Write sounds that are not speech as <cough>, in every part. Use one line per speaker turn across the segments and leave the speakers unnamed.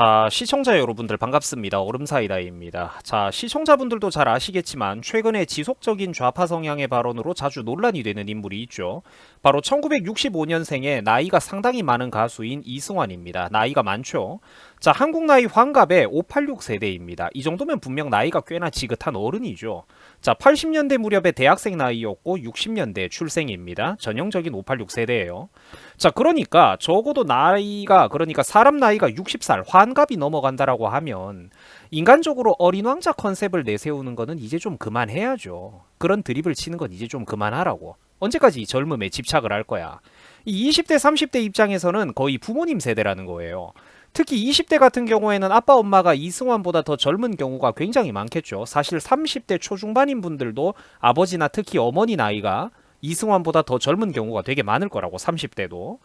자, 시청자 여러분들 반갑습니다. 얼음사이다입니다. 자, 시청자분들도 잘 아시겠지만 최근에 지속적인 좌파 성향의 발언으로 자주 논란이 되는 인물이 있죠. 바로 1965년생에 나이가 상당히 많은 가수인 이승환입니다. 나이가 많죠. 자, 한국 나이 환갑에 586 세대입니다. 이 정도면 분명 나이가 꽤나 지긋한 어른이죠. 자, 80년대 무렵에 대학생 나이였고 60년대 출생입니다. 전형적인 586 세대예요. 자, 그러니까 적어도 나이가 그러니까 사람 나이가 60살 환갑이 넘어간다라고 하면 인간적으로 어린 왕자 컨셉을 내세우는 거는 이제 좀 그만해야죠. 그런 드립을 치는 건 이제 좀 그만하라고. 언제까지 이 젊음에 집착을 할 거야. 이 20대, 30대 입장에서는 거의 부모님 세대라는 거예요. 특히 20대 같은 경우에는 아빠 엄마가 이승환보다 더 젊은 경우가 굉장히 많겠죠. 사실 30대 초중반인 분들도 아버지나 특히 어머니 나이가 이승환보다 더 젊은 경우가 되게 많을 거라고 30대도.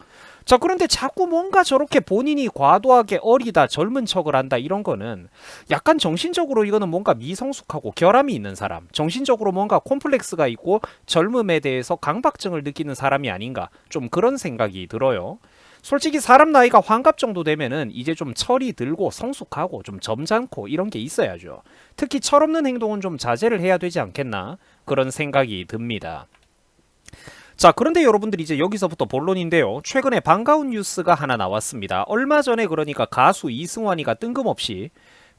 자 그런데 자꾸 뭔가 저렇게 본인이 과도하게 어리다 젊은 척을 한다 이런 거는 약간 정신적으로 이거는 뭔가 미성숙하고 결함이 있는 사람 정신적으로 뭔가 콤플렉스가 있고 젊음에 대해서 강박증을 느끼는 사람이 아닌가 좀 그런 생각이 들어요. 솔직히 사람 나이가 환갑 정도 되면은 이제 좀 철이 들고 성숙하고 좀 점잖고 이런 게 있어야죠. 특히 철없는 행동은 좀 자제를 해야 되지 않겠나 그런 생각이 듭니다. 자, 그런데 여러분들 이제 여기서부터 본론인데요. 최근에 반가운 뉴스가 하나 나왔습니다. 얼마 전에 그러니까 가수 이승환이가 뜬금없이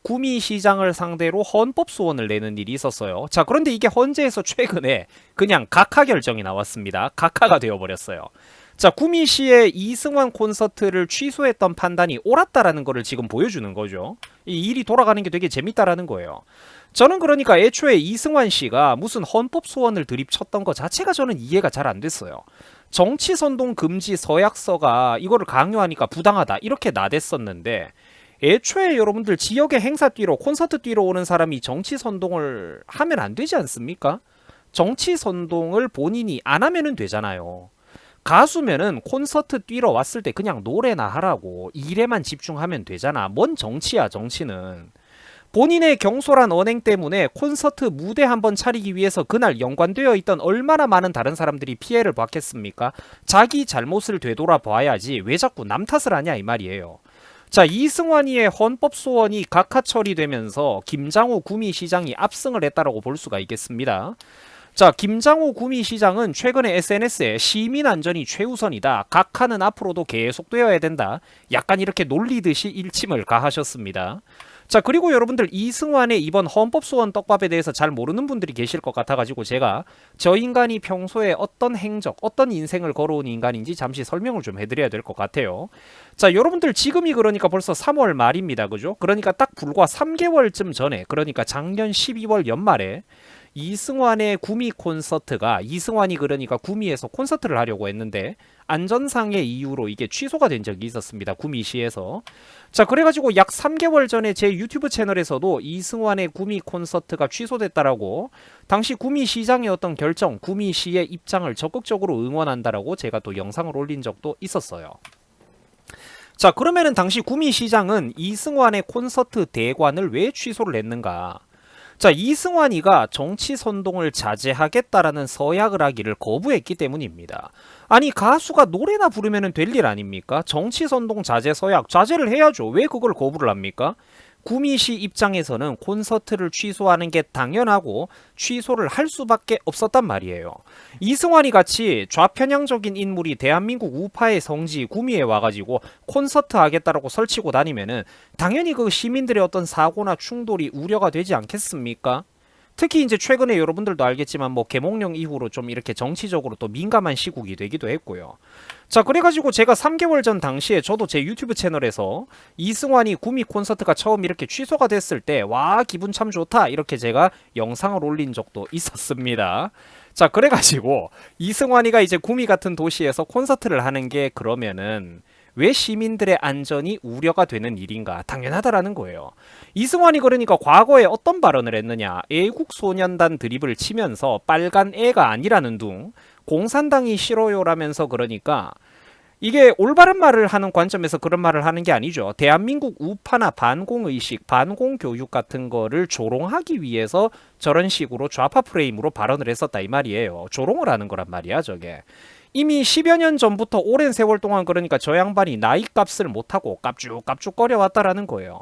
구미 시장을 상대로 헌법 소원을 내는 일이 있었어요. 자, 그런데 이게 헌재에서 최근에 그냥 각하 결정이 나왔습니다. 각하가 되어 버렸어요. 자, 구미시의 이승환 콘서트를 취소했던 판단이 옳았다라는 거를 지금 보여주는 거죠. 이 일이 돌아가는 게 되게 재밌다라는 거예요. 저는 그러니까 애초에 이승환 씨가 무슨 헌법 소원을 들이쳤던 것 자체가 저는 이해가 잘 안 됐어요. 정치 선동 금지 서약서가 이거를 강요하니까 부당하다 이렇게 나댔었는데 애초에 여러분들 지역의 행사 뛰러 콘서트 뛰러 오는 사람이 정치 선동을 하면 안 되지 않습니까? 정치 선동을 본인이 안 하면은 되잖아요. 가수면은 콘서트 뛰러 왔을 때 그냥 노래나 하라고 일에만 집중하면 되잖아. 뭔 정치야, 정치는. 본인의 경솔한 언행 때문에 콘서트 무대 한 번 차리기 위해서 그날 연관되어 있던 얼마나 많은 다른 사람들이 피해를 받겠습니까? 자기 잘못을 되돌아봐야지 왜 자꾸 남 탓을 하냐 이 말이에요. 자 이승환이의 헌법 소원이 각하 처리되면서 김장호 구미시장이 압승을 했다라고 볼 수가 있겠습니다. 자, 김장호 구미시장은 최근에 SNS에 시민 안전이 최우선이다. 각하는 앞으로도 계속 되어야 된다. 약간 이렇게 놀리듯이 일침을 가하셨습니다. 자, 그리고 여러분들 이승환의 이번 헌법소원 떡밥에 대해서 잘 모르는 분들이 계실 것 같아가지고 제가 저 인간이 평소에 어떤 행적, 어떤 인생을 걸어온 인간인지 잠시 설명을 좀 해드려야 될 것 같아요. 자, 여러분들 지금이 그러니까 벌써 3월 말입니다. 그죠? 그러니까 딱 불과 3개월쯤 전에, 그러니까 작년 12월 연말에 이승환의 구미 콘서트가 이승환이 그러니까 구미에서 콘서트를 하려고 했는데 안전상의 이유로 이게 취소가 된 적이 있었습니다. 구미시에서. 자, 그래가지고 약 3개월 전에 제 유튜브 채널에서도 이승환의 구미 콘서트가 취소됐다라고 당시 구미시장의 어떤 결정, 구미시의 입장을 적극적으로 응원한다라고 제가 또 영상을 올린 적도 있었어요. 자, 그러면은 당시 구미시장은 이승환의 콘서트 대관을 왜 취소를 했는가? 자, 이승환이가 정치 선동을 자제하겠다라는 서약을 하기를 거부했기 때문입니다. 아니, 가수가 노래나 부르면 될 일 아닙니까? 정치 선동 자제 서약, 자제를 해야죠. 왜 그걸 거부를 합니까? 구미시 입장에서는 콘서트를 취소하는 게 당연하고 취소를 할 수밖에 없었단 말이에요. 이승환이 같이 좌편향적인 인물이 대한민국 우파의 성지 구미에 와가지고 콘서트 하겠다라고 설치고 다니면은 당연히 그 시민들의 어떤 사고나 충돌이 우려가 되지 않겠습니까? 특히 이제 최근에 여러분들도 알겠지만 뭐 개몽령 이후로 좀 이렇게 정치적으로 또 민감한 시국이 되기도 했고요. 자, 그래가지고 제가 3개월 전 당시에 저도 제 유튜브 채널에서 이승환이 구미 콘서트가 처음 이렇게 취소가 됐을 때, 와, 기분 참 좋다. 이렇게 제가 영상을 올린 적도 있었습니다. 자, 그래가지고 이승환이가 이제 구미 같은 도시에서 콘서트를 하는 게 그러면은 왜 시민들의 안전이 우려가 되는 일인가? 당연하다라는 거예요. 이승환이 그러니까 과거에 어떤 발언을 했느냐? 애국 소년단 드립을 치면서 빨간 애가 아니라는 둥 공산당이 싫어요라면서 그러니까 이게 올바른 말을 하는 관점에서 그런 말을 하는 게 아니죠. 대한민국 우파나 반공의식, 반공교육 같은 거를 조롱하기 위해서 저런 식으로 좌파 프레임으로 발언을 했었다 이 말이에요. 조롱을 하는 거란 말이야, 저게. 이미 10여 년 전부터 오랜 세월 동안 그러니까 저 양반이 나이 값을 못하고 깝죽깝죽거려 왔다라는 거예요.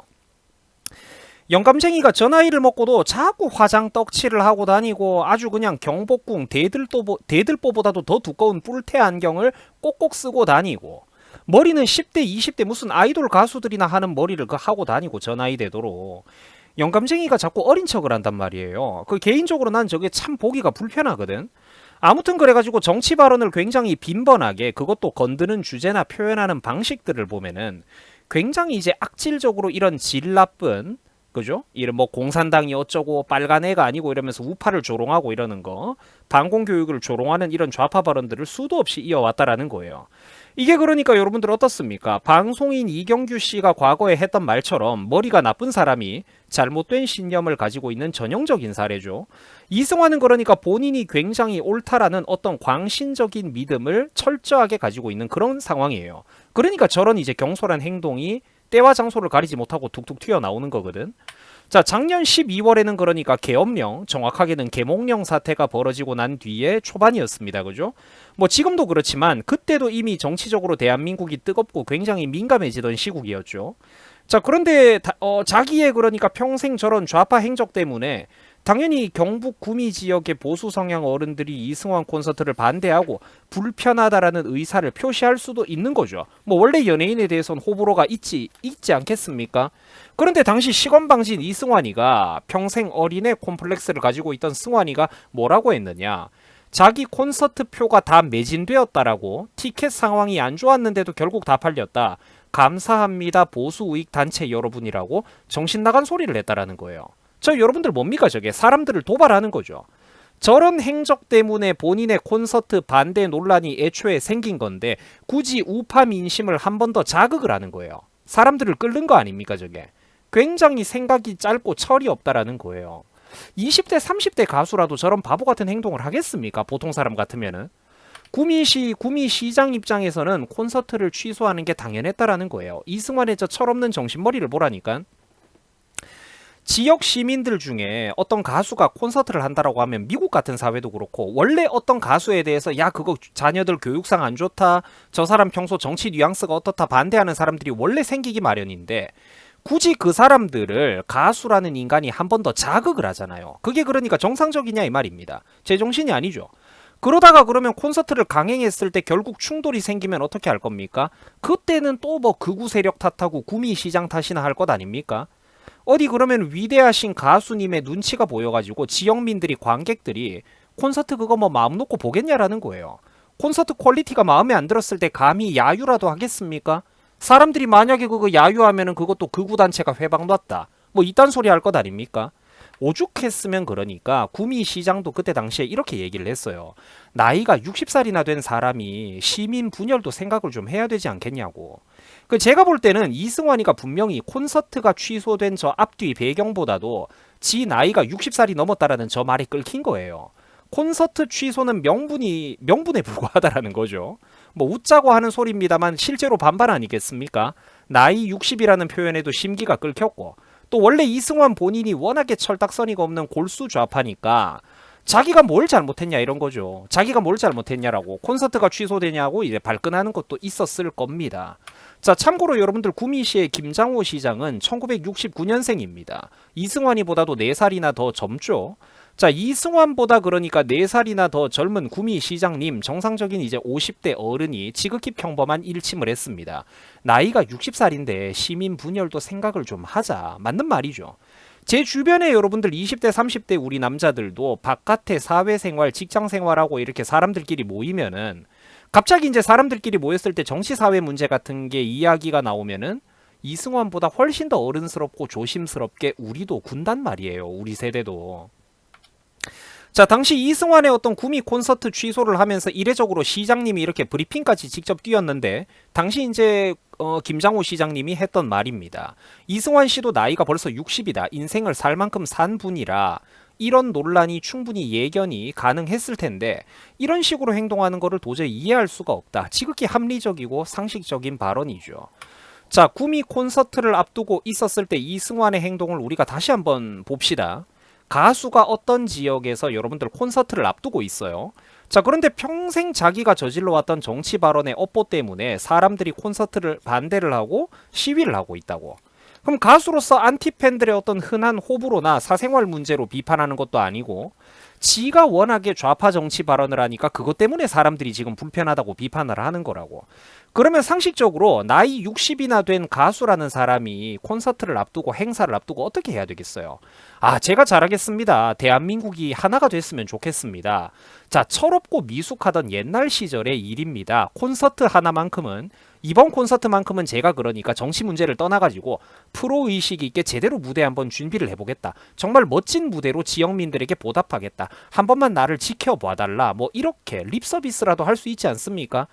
영감쟁이가 저 나이를 먹고도 자꾸 화장 떡칠을 하고 다니고 아주 그냥 경복궁 대들보, 대들보보다도 더 두꺼운 뿔테 안경을 꼭꼭 쓰고 다니고 머리는 10대 20대 무슨 아이돌 가수들이나 하는 머리를 그 하고 다니고 저 나이 되도록 영감쟁이가 자꾸 어린 척을 한단 말이에요. 그 개인적으로 난 저게 참 보기가 불편하거든. 아무튼 그래가지고 정치 발언을 굉장히 빈번하게 그것도 건드는 주제나 표현하는 방식들을 보면은 굉장히 이제 악질적으로 이런 질 나쁜 그죠? 이런 뭐 공산당이 어쩌고 빨간 애가 아니고 이러면서 우파를 조롱하고 이러는 거 반공 교육을 조롱하는 이런 좌파 발언들을 수도 없이 이어왔다라는 거예요. 이게 그러니까 여러분들 어떻습니까? 방송인 이경규 씨가 과거에 했던 말처럼 머리가 나쁜 사람이 잘못된 신념을 가지고 있는 전형적인 사례죠. 이승환은 그러니까 본인이 굉장히 옳다라는 어떤 광신적인 믿음을 철저하게 가지고 있는 그런 상황이에요. 그러니까 저런 이제 경솔한 행동이 때와 장소를 가리지 못하고 툭툭 튀어나오는 거거든. 자, 작년 12월에는 그러니까 계엄령, 정확하게는 계몽령 사태가 벌어지고 난 뒤에 초반이었습니다. 그죠? 뭐 지금도 그렇지만 그때도 이미 정치적으로 대한민국이 뜨겁고 굉장히 민감해지던 시국이었죠. 자, 그런데 다, 어, 자기의 그러니까 평생 저런 좌파 행적 때문에 당연히 경북 구미 지역의 보수 성향 어른들이 이승환 콘서트를 반대하고 불편하다라는 의사를 표시할 수도 있는 거죠. 뭐 원래 연예인에 대해서는 호불호가 있지 있지 않겠습니까? 그런데 당시 시건방진 이승환이가 평생 어린애 콤플렉스를 가지고 있던 승환이가 뭐라고 했느냐? 자기 콘서트 표가 다 매진되었다라고 티켓 상황이 안 좋았는데도 결국 다 팔렸다. 감사합니다 보수 우익 단체 여러분이라고 정신 나간 소리를 냈다라는 거예요. 저 여러분들 뭡니까 저게 사람들을 도발하는 거죠. 저런 행적 때문에 본인의 콘서트 반대 논란이 애초에 생긴 건데 굳이 우파 민심을 한 번 더 자극을 하는 거예요. 사람들을 끓는 거 아닙니까 저게. 굉장히 생각이 짧고 철이 없다라는 거예요. 20대 30대 가수라도 저런 바보 같은 행동을 하겠습니까? 보통 사람 같으면은. 구미시 구미시장 입장에서는 콘서트를 취소하는 게 당연했다라는 거예요. 이승환의 저 철없는 정신머리를 보라니까. 지역 시민들 중에 어떤 가수가 콘서트를 한다라고 하면 미국 같은 사회도 그렇고 원래 어떤 가수에 대해서 야 그거 자녀들 교육상 안 좋다 저 사람 평소 정치 뉘앙스가 어떻다 반대하는 사람들이 원래 생기기 마련인데 굳이 그 사람들을 가수라는 인간이 한 번 더 자극을 하잖아요. 그게 그러니까 정상적이냐 이 말입니다. 제정신이 아니죠. 그러다가 그러면 콘서트를 강행했을 때 결국 충돌이 생기면 어떻게 할 겁니까? 그때는 또 뭐 극우 세력 탓하고 구미 시장 탓이나 할 것 아닙니까? 어디 그러면 위대하신 가수님의 눈치가 보여가지고 지역민들이 관객들이 콘서트 그거 뭐 마음 놓고 보겠냐라는 거예요. 콘서트 퀄리티가 마음에 안 들었을 때 감히 야유라도 하겠습니까? 사람들이 만약에 그거 야유하면은 그것도 극우 단체가 회방 놨다. 뭐 이딴 소리 할 것 아닙니까? 오죽했으면 그러니까 구미 시장도 그때 당시에 이렇게 얘기를 했어요. 나이가 60살이나 된 사람이 시민 분열도 생각을 좀 해야 되지 않겠냐고. 그 제가 볼 때는 이승환이가 분명히 콘서트가 취소된 저 앞뒤 배경보다도 지 나이가 60살이 넘었다라는 저 말이 끌킨 거예요. 콘서트 취소는 명분이 명분에 불과하다라는 거죠. 뭐 웃자고 하는 소리입니다만 실제로 반발 아니겠습니까? 나이 60이라는 표현에도 심기가 끌켰고 또 원래 이승환 본인이 워낙에 철딱서니가 없는 골수 좌파니까 자기가 뭘 잘못했냐 이런 거죠. 자기가 뭘 잘못했냐라고 콘서트가 취소되냐고 이제 발끈하는 것도 있었을 겁니다. 자, 참고로 여러분들 구미시의 김장호 시장은 1969년생입니다. 이승환이보다도 4살이나 더 젊죠. 자, 이승환보다 그러니까 4살이나 더 젊은 구미 시장님, 정상적인 이제 50대 어른이 지극히 평범한 일침을 했습니다. 나이가 60살인데 시민 분열도 생각을 좀 하자. 맞는 말이죠. 제 주변에 여러분들 20대, 30대 우리 남자들도 바깥에 사회생활, 직장생활하고 이렇게 사람들끼리 모이면은 갑자기 이제 사람들끼리 모였을 때 정치 사회 문제 같은 게 이야기가 나오면은 이승환보다 훨씬 더 어른스럽고 조심스럽게 우리도 군단 말이에요. 우리 세대도. 자, 당시 이승환의 어떤 구미 콘서트 취소를 하면서 이례적으로 시장님이 이렇게 브리핑까지 직접 뛰었는데 당시 이제 어, 김장호 시장님이 했던 말입니다. 이승환 씨도 나이가 벌써 60이다. 인생을 살 만큼 산 분이라 이런 논란이 충분히 예견이 가능했을 텐데 이런 식으로 행동하는 것을 도저히 이해할 수가 없다. 지극히 합리적이고 상식적인 발언이죠. 자, 구미 콘서트를 앞두고 있었을 때 이승환의 행동을 우리가 다시 한번 봅시다. 가수가 어떤 지역에서 여러분들 콘서트를 앞두고 있어요. 자, 그런데 평생 자기가 저질러 왔던 정치 발언의 업보 때문에 사람들이 콘서트를 반대를 하고 시위를 하고 있다고. 그럼 가수로서 안티팬들의 어떤 흔한 호불호나 사생활 문제로 비판하는 것도 아니고 지가 워낙에 좌파 정치 발언을 하니까 그것 때문에 사람들이 지금 불편하다고 비판을 하는 거라고. 그러면 상식적으로 나이 60이나 된 가수라는 사람이 콘서트를 앞두고 행사를 앞두고 어떻게 해야 되겠어요? 아, 제가 잘하겠습니다. 대한민국이 하나가 됐으면 좋겠습니다. 자, 철없고 미숙하던 옛날 시절의 일입니다. 콘서트 하나만큼은 이번 콘서트만큼은 제가 그러니까 정치 문제를 떠나가지고 프로 의식 있게 제대로 무대 한번 준비를 해보겠다. 정말 멋진 무대로 지역민들에게 보답하겠다. 한 번만 나를 지켜봐달라. 뭐 이렇게 립 서비스라도 할 수 있지 않습니까?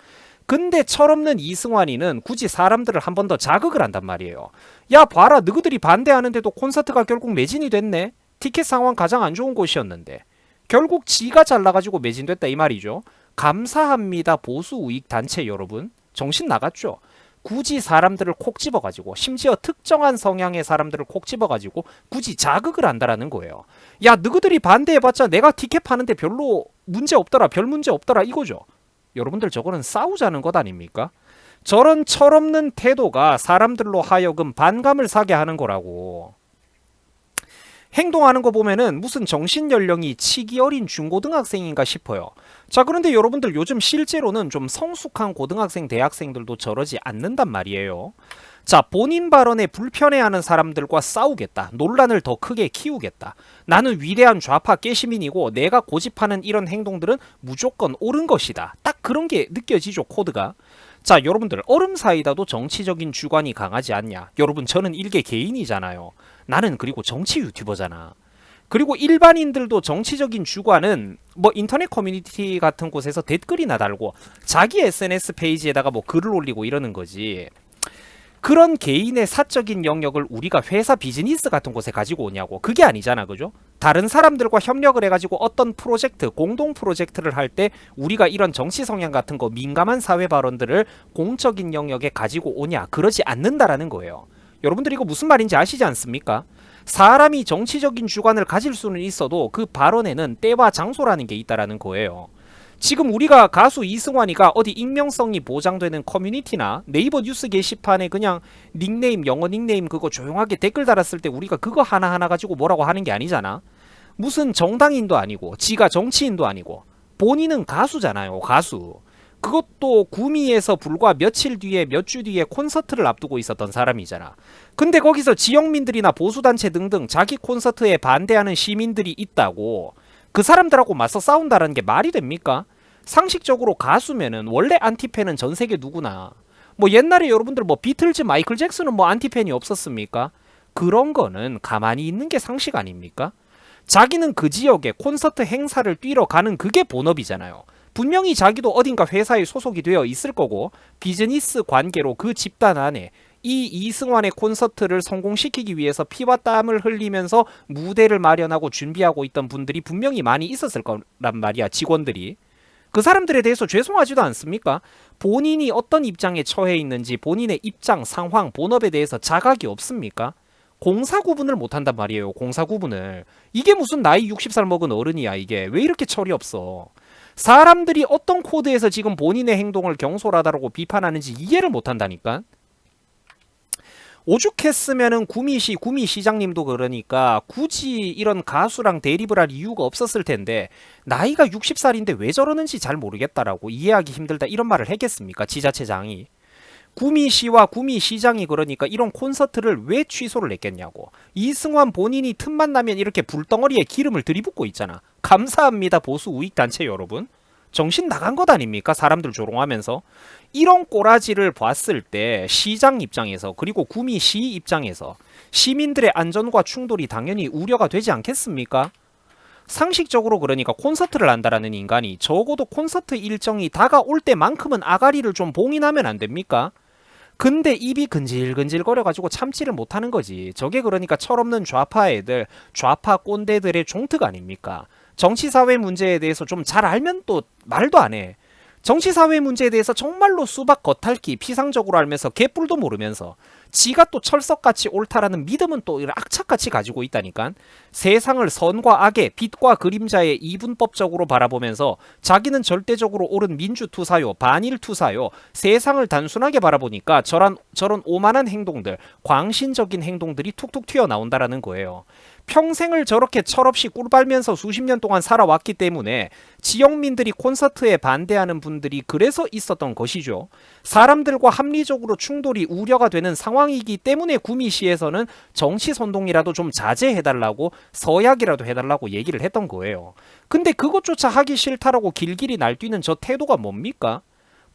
근데 철없는 이승환이는 굳이 사람들을 한 번 더 자극을 한단 말이에요. 야 봐라 너희들이 반대하는데도 콘서트가 결국 매진이 됐네. 티켓 상황 가장 안 좋은 곳이었는데 결국 지가 잘나가지고 매진됐다 이 말이죠. 감사합니다 보수 우익 단체 여러분 정신 나갔죠. 굳이 사람들을 콕 집어가지고 심지어 특정한 성향의 사람들을 콕 집어가지고 굳이 자극을 한다라는 거예요. 야 너희들이 반대해봤자 내가 티켓 파는데 별로 문제 없더라 별 문제 없더라 이거죠. 여러분들 저거는 싸우자는 것 아닙니까? 저런 철없는 태도가 사람들로 하여금 반감을 사게 하는 거라고. 행동하는 거 보면은 무슨 정신 연령이 치기 어린 중고등학생인가 싶어요. 자, 그런데 여러분들 요즘 실제로는 좀 성숙한 고등학생, 대학생들도 저러지 않는단 말이에요. 자, 본인 발언에 불편해하는 사람들과 싸우겠다. 논란을 더 크게 키우겠다. 나는 위대한 좌파 깨시민이고 내가 고집하는 이런 행동들은 무조건 옳은 것이다. 딱 그런 게 느껴지죠, 코드가. 자, 여러분들 얼음 사이다도 정치적인 주관이 강하지 않냐? 여러분 저는 일개 개인이잖아요. 나는 그리고 정치 유튜버잖아. 그리고 일반인들도 정치적인 주관은 뭐 인터넷 커뮤니티 같은 곳에서 댓글이나 달고 자기 SNS 페이지에다가 뭐 글을 올리고 이러는 거지. 그런 개인의 사적인 영역을 우리가 회사 비즈니스 같은 곳에 가지고 오냐고. 그게 아니잖아. 그죠? 다른 사람들과 협력을 해가지고 어떤 프로젝트, 공동 프로젝트를 할 때 우리가 이런 정치 성향 같은 거 민감한 사회 발언들을 공적인 영역에 가지고 오냐. 그러지 않는다라는 거예요. 여러분들 이거 무슨 말인지 아시지 않습니까? 사람이 정치적인 주관을 가질 수는 있어도 그 발언에는 때와 장소라는 게 있다라는 거예요. 지금 우리가 가수 이승환이가 어디 익명성이 보장되는 커뮤니티나 네이버 뉴스 게시판에 그냥 닉네임 영어 닉네임 그거 조용하게 댓글 달았을 때 우리가 그거 하나하나 가지고 뭐라고 하는 게 아니잖아. 무슨 정당인도 아니고 지가 정치인도 아니고 본인은 가수잖아요. 가수. 그것도 구미에서 불과 며칠 뒤에 몇 주 뒤에 콘서트를 앞두고 있었던 사람이잖아. 근데 거기서 지역민들이나 보수단체 등등 자기 콘서트에 반대하는 시민들이 있다고 그 사람들하고 맞서 싸운다는 게 말이 됩니까? 상식적으로 가수면은 원래 안티팬은 전 세계 누구나 뭐 옛날에 여러분들 뭐 비틀즈 마이클 잭슨은 뭐 안티팬이 없었습니까? 그런 거는 가만히 있는 게 상식 아닙니까? 자기는 그 지역에 콘서트 행사를 뛰러 가는 그게 본업이잖아요. 분명히 자기도 어딘가 회사에 소속이 되어 있을 거고 비즈니스 관계로 그 집단 안에 이 이승환의 콘서트를 성공시키기 위해서 피와 땀을 흘리면서 무대를 마련하고 준비하고 있던 분들이 분명히 많이 있었을 거란 말이야 직원들이 그 사람들에 대해서 죄송하지도 않습니까? 본인이 어떤 입장에 처해 있는지 본인의 입장, 상황, 본업에 대해서 자각이 없습니까? 공사 구분을 못 한단 말이에요. 공사 구분을 이게 무슨 나이 60살 먹은 어른이야 이게 왜 이렇게 철이 없어? 사람들이 어떤 코드에서 지금 본인의 행동을 경솔하다라고 비판하는지 이해를 못 한다니까. 오죽했으면은 구미시 구미 시장님도 그러니까 굳이 이런 가수랑 대립을 할 이유가 없었을 텐데 나이가 60살인데 왜 저러는지 잘 모르겠다라고 이해하기 힘들다 이런 말을 했겠습니까 지자체장이? 구미시와 구미시장이 그러니까 이런 콘서트를 왜 취소를 했겠냐고. 이승환 본인이 틈만 나면 이렇게 불덩어리에 기름을 들이붓고 있잖아. 감사합니다 보수 우익 단체 여러분. 정신 나간 것 아닙니까? 사람들 조롱하면서 이런 꼬라지를 봤을 때 시장 입장에서 그리고 구미시 입장에서 시민들의 안전과 충돌이 당연히 우려가 되지 않겠습니까? 상식적으로 그러니까 콘서트를 한다라는 인간이 적어도 콘서트 일정이 다가올 때만큼은 아가리를 좀 봉인하면 안 됩니까? 근데 입이 근질근질거려가지고 참지를 못하는 거지. 저게 그러니까 철없는 좌파 애들, 좌파 꼰대들의 종특 아닙니까? 정치 사회 문제에 대해서 좀 잘 알면 또 말도 안 해. 정치 사회 문제에 대해서 정말로 수박 겉핥기 피상적으로 알면서 개뿔도 모르면서 지가 또 철석같이 옳다라는 믿음은 또 악착같이 가지고 있다니까. 세상을 선과 악의 빛과 그림자의 이분법적으로 바라보면서 자기는 절대적으로 옳은 민주투사요, 반일투사요, 세상을 단순하게 바라보니까 저런, 저런 오만한 행동들, 광신적인 행동들이 툭툭 튀어나온다라는 거예요. 평생을 저렇게 철없이 꿀빨면서 수십 년 동안 살아왔기 때문에 지역민들이 콘서트에 반대하는 분들이 그래서 있었던 것이죠. 사람들과 합리적으로 충돌이 우려가 되는 상황이기 때문에 구미시에서는 정치 선동이라도 좀 자제해달라고 서약이라도 해달라고 얘기를 했던 거예요. 근데 그것조차 하기 싫다라고 길길이 날뛰는 저 태도가 뭡니까?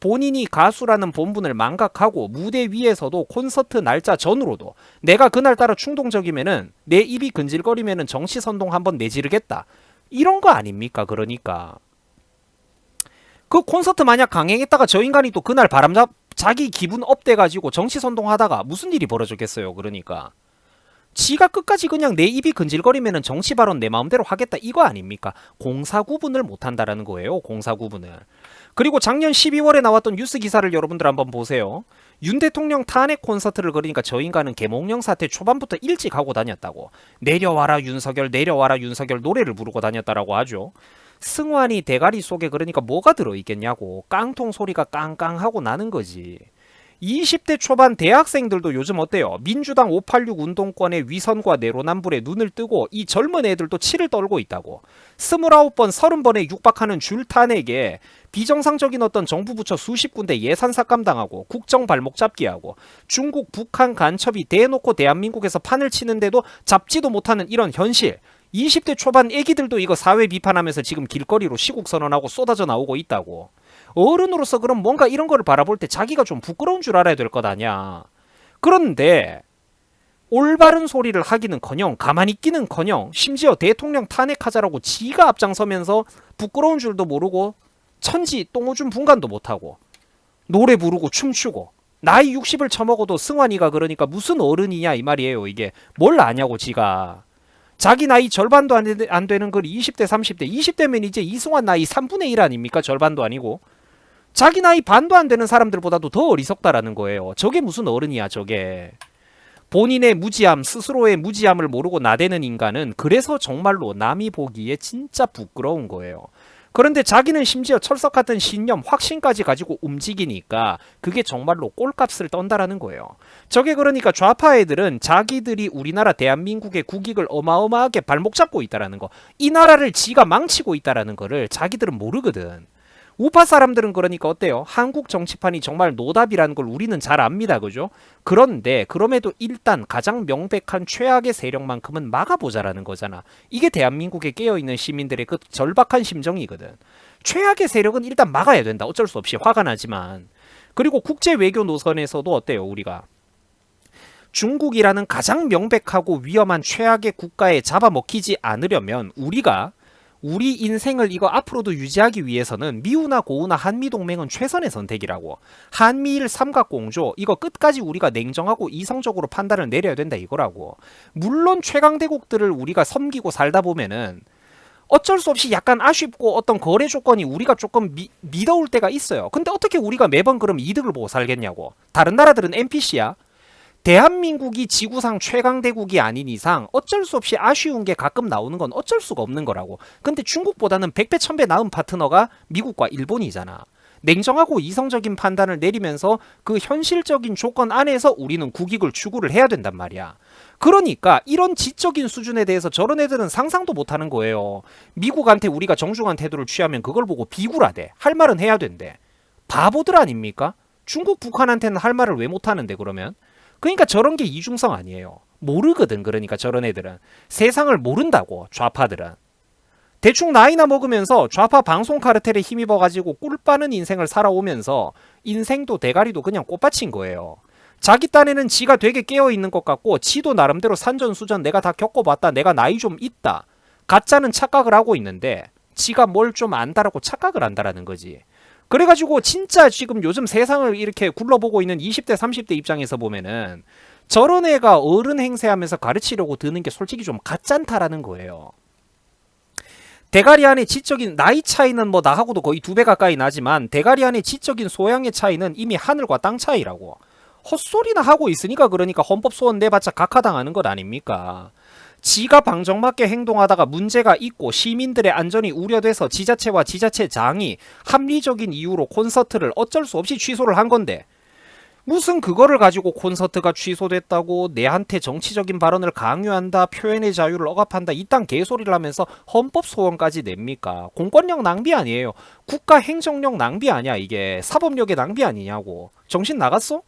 본인이 가수라는 본분을 망각하고 무대 위에서도 콘서트 날짜 전으로도 내가 그날따라 충동적이면은 내 입이 근질거리면은 정치 선동 한번 내지르겠다. 이런 거 아닙니까? 그러니까 그 콘서트 만약 강행했다가 저 인간이 또 그날 바람잡 자기 기분 업돼 가지고 정치 선동하다가 무슨 일이 벌어졌겠어요. 그러니까 지가 끝까지 그냥 내 입이 근질거리면은 정치 발언 내 마음대로 하겠다 이거 아닙니까? 공사 구분을 못 한다라는 거예요. 공사 구분을. 그리고 작년 12월에 나왔던 뉴스 기사를 여러분들 한번 보세요. 윤 대통령 탄핵 콘서트를 그러니까 저 인간은 개몽령 사태 초반부터 일찍 하고 다녔다고. 내려와라 윤석열 내려와라 윤석열 노래를 부르고 다녔다라고 하죠. 승환이 대가리 속에 그러니까 뭐가 들어있겠냐고 깡통 소리가 깡깡하고 나는 거지. 20대 초반 대학생들도 요즘 어때요? 민주당 586 운동권의 위선과 내로남불에 눈을 뜨고 이 젊은 애들도 치를 떨고 있다고. 29번, 30번에 육박하는 줄 탄핵에 비정상적인 어떤 정부 부처 수십 군데 예산 삭감당하고 국정 발목 잡기하고 중국, 북한 간첩이 대놓고 대한민국에서 판을 치는데도 잡지도 못하는 이런 현실. 20대 초반 애기들도 이거 사회 비판하면서 지금 길거리로 시국 선언하고 쏟아져 나오고 있다고. 어른으로서 그럼 뭔가 이런 거를 바라볼 때 자기가 좀 부끄러운 줄 알아야 될 것 아니야. 그런데 올바른 소리를 하기는커녕 가만히 있기는커녕 심지어 대통령 탄핵하자라고 지가 앞장서면서 부끄러운 줄도 모르고 천지 똥오줌 분간도 못하고 노래 부르고 춤추고 나이 60을 처먹어도 승환이가 그러니까 무슨 어른이냐 이 말이에요 이게 뭘 아냐고 지가 자기 나이 절반도 안, 되, 안 되는 걸 20대 30대 20대면 이제 이승환 나이 3분의 1 아닙니까 절반도 아니고 자기 나이 반도 안 되는 사람들보다도 더 어리석다라는 거예요. 저게 무슨 어른이야, 저게. 본인의 무지함, 스스로의 무지함을 모르고 나대는 인간은 그래서 정말로 남이 보기에 진짜 부끄러운 거예요. 그런데 자기는 심지어 철석 같은 신념, 확신까지 가지고 움직이니까 그게 정말로 꼴값을 떤다라는 거예요. 저게 그러니까 좌파 애들은 자기들이 우리나라 대한민국의 국익을 어마어마하게 발목 잡고 있다라는 거. 이 나라를 지가 망치고 있다라는 거를 자기들은 모르거든. 우파 사람들은 그러니까 어때요? 한국 정치판이 정말 노답이라는 걸 우리는 잘 압니다. 그죠? 그런데 그럼에도 일단 가장 명백한 최악의 세력만큼은 막아보자라는 거잖아. 이게 대한민국에 깨어있는 시민들의 그 절박한 심정이거든. 최악의 세력은 일단 막아야 된다. 어쩔 수 없이 화가 나지만. 그리고 국제 외교 노선에서도 어때요? 우리가. 중국이라는 가장 명백하고 위험한 최악의 국가에 잡아먹히지 않으려면 우리가 우리 인생을 이거 앞으로도 유지하기 위해서는 미우나 고우나 한미 동맹은 최선의 선택이라고. 한미일 삼각공조 이거 끝까지 우리가 냉정하고 이성적으로 판단을 내려야 된다 이거라고. 물론 최강대국들을 우리가 섬기고 살다 보면은 어쩔 수 없이 약간 아쉽고 어떤 거래 조건이 우리가 조금 미, 믿어올 때가 있어요. 근데 어떻게 우리가 매번 그럼 이득을 보고 살겠냐고. 다른 나라들은 NPC야. 대한민국이 지구상 최강대국이 아닌 이상 어쩔 수 없이 아쉬운 게 가끔 나오는 건 어쩔 수가 없는 거라고. 근데 중국보다는 100배, 1000배 나은 파트너가 미국과 일본이잖아. 냉정하고 이성적인 판단을 내리면서 그 현실적인 조건 안에서 우리는 국익을 추구를 해야 된단 말이야. 그러니까 이런 지적인 수준에 대해서 저런 애들은 상상도 못하는 거예요. 미국한테 우리가 정중한 태도를 취하면 그걸 보고 비굴하대. 할 말은 해야 된대. 바보들 아닙니까? 중국 북한한테는 할 말을 왜 못하는데 그러면? 그러니까 저런 게 이중성 아니에요. 모르거든. 그러니까 저런 애들은 세상을 모른다고 좌파들은. 대충 나이나 먹으면서 좌파 방송 카르텔에 힘입어 가지고 꿀 빠는 인생을 살아오면서 인생도 대가리도 그냥 꽃받친 거예요. 자기 딴에는 지가 되게 깨어 있는 것 같고 지도 나름대로 산전수전 내가 다 겪어봤다. 내가 나이 좀 있다. 가짜는 착각을 하고 있는데 지가 뭘 좀 안다라고 착각을 한다라는 거지. 그래가지고 진짜 지금 요즘 세상을 이렇게 굴러보고 있는 20대, 30대 입장에서 보면은 저런 애가 어른 행세하면서 가르치려고 드는 게 솔직히 좀 가짠타라는 거예요. 대가리 안에 지적인 나이 차이는 뭐 나하고도 거의 두 배 가까이 나지만 대가리 안에 지적인 소양의 차이는 이미 하늘과 땅 차이라고. 헛소리나 하고 있으니까 그러니까 헌법 소원 내봤자 각하당하는 것 아닙니까? 지가 방정맞게 행동하다가 문제가 있고 시민들의 안전이 우려돼서 지자체와 지자체장이 합리적인 이유로 콘서트를 어쩔 수 없이 취소를 한 건데 무슨 그거를 가지고 콘서트가 취소됐다고 내한테 정치적인 발언을 강요한다 표현의 자유를 억압한다 이딴 개소리를 하면서 헌법 소원까지 냅니까? 공권력 낭비 아니에요. 국가 행정력 낭비 아니야 이게. 사법력의 낭비 아니냐고. 정신 나갔어?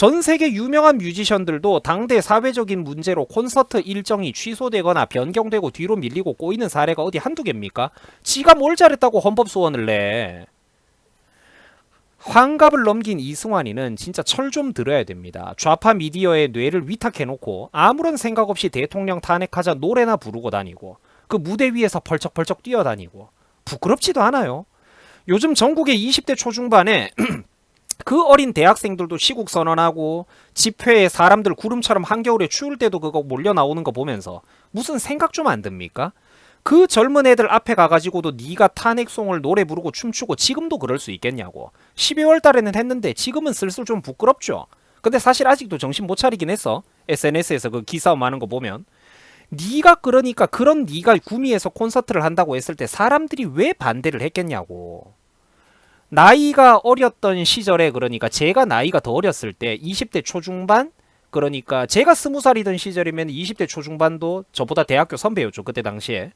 전 세계 유명한 뮤지션들도 당대 사회적인 문제로 콘서트 일정이 취소되거나 변경되고 뒤로 밀리고 꼬이는 사례가 어디 한두 개입니까? 지가 뭘 잘했다고 헌법 소원을 내. 환갑을 넘긴 이승환이는 진짜 철 좀 들어야 됩니다. 좌파 미디어에 뇌를 위탁해놓고 아무런 생각 없이 대통령 탄핵하자 노래나 부르고 다니고 그 무대 위에서 펄쩍펄쩍 뛰어다니고 부끄럽지도 않아요. 요즘 전국의 20대 초중반에 <clears throat> 그 어린 대학생들도 시국 선언하고 집회에 사람들 구름처럼 한겨울에 추울 때도 그거 몰려 나오는 거 보면서 무슨 생각 좀 안 듭니까? 그 젊은 애들 앞에 가가지고도 네가 탄핵송을 노래 부르고 춤추고 지금도 그럴 수 있겠냐고. 12월 달에는 했는데 지금은 슬슬 좀 부끄럽죠. 근데 사실 아직도 정신 못 차리긴 했어. SNS에서 그 기싸움 하는 거 보면. 네가 그러니까 그런 네가 구미에서 콘서트를 한다고 했을 때 사람들이 왜 반대를 했겠냐고 나이가 어렸던 시절에 그러니까 제가 나이가 더 어렸을 때 20대 초중반 그러니까 제가 스무 살이던 시절이면 20대 초중반도 저보다 대학교 선배였죠 그때 당시에.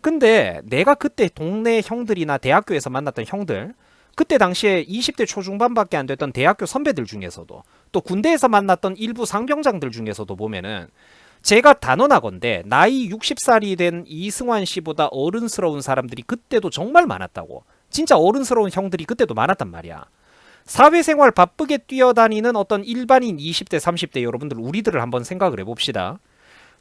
근데 내가 그때 동네 형들이나 대학교에서 만났던 형들 그때 당시에 20대 초중반밖에 안 됐던 대학교 선배들 중에서도 또 군대에서 만났던 일부 상병장들 중에서도 보면은 제가 단언하건대 나이 60살이 된 이승환 씨보다 어른스러운 사람들이 그때도 정말 많았다고 진짜 어른스러운 형들이 그때도 많았단 말이야. 사회생활 바쁘게 뛰어다니는 어떤 일반인 20대, 30대 여러분들 우리들을 한번 생각을 해봅시다.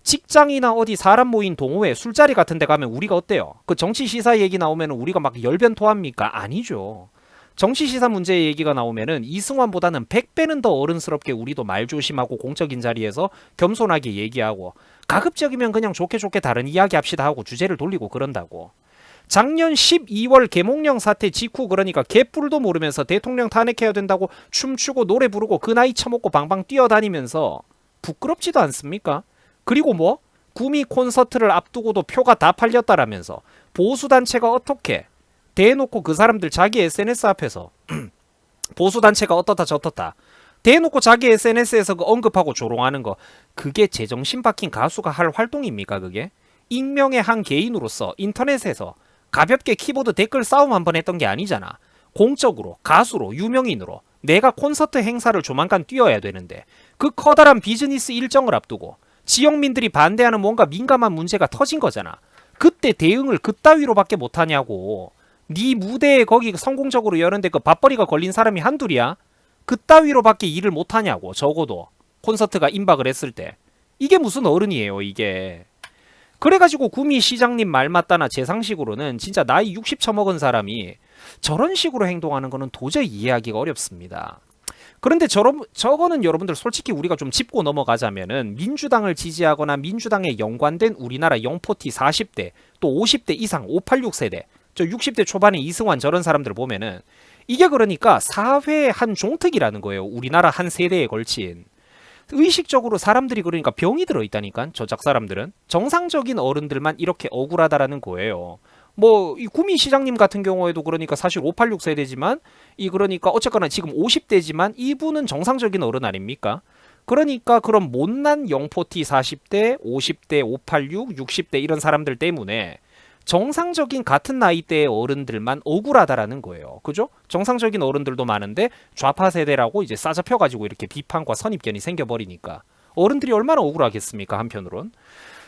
직장이나 어디 사람 모인 동호회, 술자리 같은 데 가면 우리가 어때요? 그 정치 시사 얘기 나오면 우리가 막 열변 토합니까? 아니죠. 정치 시사 문제 얘기가 나오면은 이승환보다는 100배는 더 어른스럽게 우리도 말 조심하고 공적인 자리에서 겸손하게 얘기하고 가급적이면 그냥 좋게 좋게 다른 이야기 합시다 하고 주제를 돌리고 그런다고. 작년 12월 계몽령 사태 직후 그러니까 개뿔도 모르면서 대통령 탄핵해야 된다고 춤추고 노래 부르고 그 나이 처먹고 방방 뛰어다니면서 부끄럽지도 않습니까? 그리고 뭐 구미 콘서트를 앞두고도 표가 다 팔렸다라면서 보수 단체가 어떻게 대놓고 그 사람들 자기 SNS 앞에서 <clears throat> 보수 단체가 어떻다 저떻다 대놓고 자기 SNS에서 그 언급하고 조롱하는 거 그게 제정신 박힌 가수가 할 활동입니까 그게? 익명의 한 개인으로서 인터넷에서 가볍게 키보드 댓글 싸움 한 번 했던 게 아니잖아. 공적으로, 가수로, 유명인으로 내가 콘서트 행사를 조만간 뛰어야 되는데 그 커다란 비즈니스 일정을 앞두고 지역민들이 반대하는 뭔가 민감한 문제가 터진 거잖아. 그때 대응을 그따위로밖에 못하냐고. 네 무대에 거기 성공적으로 여는데 그 밥벌이가 걸린 사람이 한둘이야? 그따위로밖에 일을 못하냐고 적어도 콘서트가 임박을 했을 때 이게 무슨 어른이에요 이게 그래가지고 구미 시장님 말 맞다나 제 상식으로는 진짜 나이 60 처 먹은 사람이 저런 식으로 행동하는 거는 도저히 이해하기가 어렵습니다. 그런데 저런 저거는 여러분들 솔직히 우리가 좀 짚고 넘어가자면은 민주당을 지지하거나 민주당에 연관된 우리나라 영포티 40대 또 50대 이상 586 세대 저 60대 초반의 이승환 저런 사람들 보면은 이게 그러니까 사회의 한 종특이라는 거예요. 우리나라 한 세대에 걸친 의식적으로 사람들이 그러니까 병이 들어 있다니까 저작 사람들은 정상적인 어른들만 이렇게 억울하다라는 거예요. 뭐 이 구미 시장님 같은 경우에도 그러니까 사실 586 세대지만 이 그러니까 어쨌거나 지금 50대지만 이분은 정상적인 어른 아닙니까? 그러니까 그런 못난 영포티 40대, 50대, 586, 60대 이런 사람들 때문에 정상적인 같은 나이대의 어른들만 억울하다라는 거예요. 그죠? 정상적인 어른들도 많은데 좌파 세대라고 이제 싸잡혀 가지고 이렇게 비판과 선입견이 생겨 버리니까 어른들이 얼마나 억울하겠습니까? 한편으론.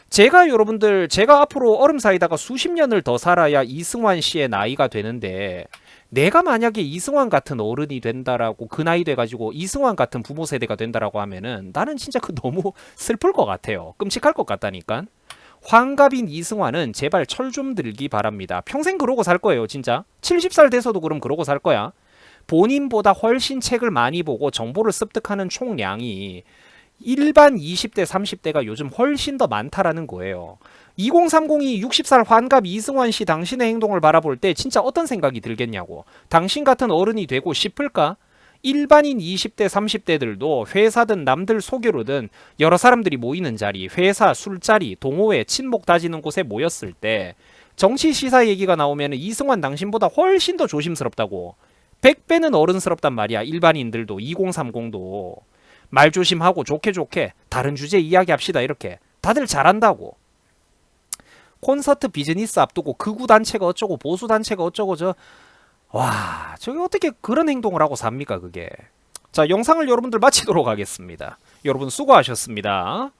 제가 여러분들 제가 앞으로 얼음 사이다가 수십 년을 더 살아야 이승환 씨의 나이가 되는데 내가 만약에 이승환 같은 어른이 된다라고 그 나이 돼가지고 이승환 같은 부모 세대가 된다라고 하면은 나는 진짜 그 너무 <laughs> 슬플 것 같아요. 끔찍할 것 같다니까. 환갑인 이승환은 제발 철 좀 들기 바랍니다. 평생 그러고 살 거예요, 진짜. 70살 돼서도 그럼 그러고 살 거야. 본인보다 훨씬 책을 많이 보고 정보를 습득하는 총량이 일반 20대, 30대가 요즘 훨씬 더 많다라는 거예요. 2030이 60살 환갑 이승환 씨 당신의 행동을 바라볼 때 진짜 어떤 생각이 들겠냐고. 당신 같은 어른이 되고 싶을까? 일반인 20대 30대들도 회사든 남들 소개로든 여러 사람들이 모이는 자리, 회사 술자리, 동호회, 친목 다지는 곳에 모였을 때 정치 시사 얘기가 나오면 이승환 당신보다 훨씬 더 조심스럽다고. 100배는 어른스럽단 말이야 일반인들도 2030도. 말 조심하고 좋게 좋게 다른 주제 이야기합시다 이렇게. 다들 잘한다고. 콘서트 비즈니스 앞두고 극우 단체가 어쩌고 보수 단체가 어쩌고 저 와, 저게 어떻게 그런 행동을 하고 삽니까, 그게. 자, 영상을 여러분들 마치도록 하겠습니다. 여러분 수고하셨습니다.